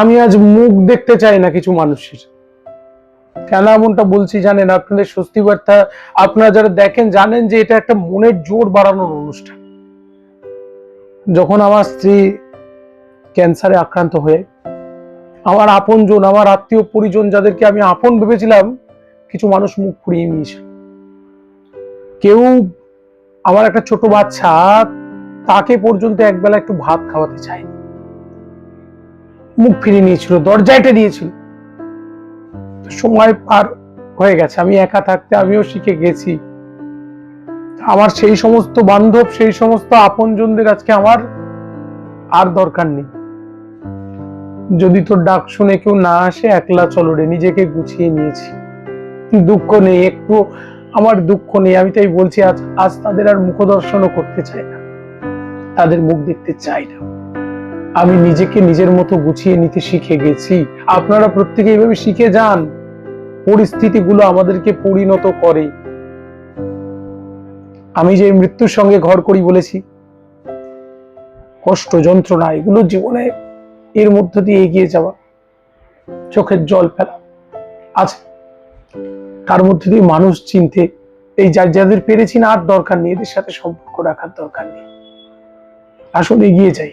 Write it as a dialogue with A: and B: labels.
A: আমি আজ মুখ দেখতে চাই না কিছু মানুষের। কেন এমনটা বলছি জানেন? আপনাদের স্বস্তি বার্তা আপনারা যারা দেখেন জানেন যে এটা একটা মনের জোর বাড়ানোর অনুষ্ঠান। যখন আমার স্ত্রী ক্যান্সারে আক্রান্ত হয়ে, আমার আপনজন, আমার আত্মীয় পরিজন যাদেরকে আমি আপন ভেবেছিলাম, কিছু মানুষ মুখ ফুরিয়ে নিয়েছে। কেউ আমার একটা ছোট বাচ্চা তাকে পর্যন্ত একবেলা একটু ভাত খাওয়াতে চায়নি। মুখ ফিরিয়ে নিয়েছিল দরজাটা দিয়েছিল। সময় পার হয়ে গেছে, আমি একা থাকতে আমিও শিখে গেছি। আমার সেই সমস্ত বান্ধব, সেই সমস্ত আপনজনদের আজকে আমার আর দরকার নেই। যদি তোর ডাক শুনে কেউ না আসে, একলা চলো রে, নিজেকে গুছিয়ে নিয়েছি। দুঃখ নেই, একটু আমার দুঃখ নেই, আমি তাই বলছি, আজ আজ তাদের আর মুখদর্শনও করতে চাই না। তাদের মুখ দেখতে চাই না। আমি নিজেকে নিজের মতো গুছিয়ে নিতে শিখে গেছি। আপনারা প্রত্যেকে এইভাবে শিখে যান। পরিস্থিতিগুলো আমাদেরকে পরিণত করে। আমি যে মৃত্যুর সঙ্গে ঘর করি বলেছি, কষ্ট, যন্ত্রণা, এগুলো জীবনে এর মধ্য দিয়ে এগিয়ে যাওয়া, চোখের জল ফেলা, আছে। তার মধ্যে দিয়ে মানুষ চিনতে, এই যা যাদের পেরেছি না, আর দরকার নেই, এদের সাথে সম্পর্ক রাখার দরকার নেই। আসলে এগিয়ে যাই।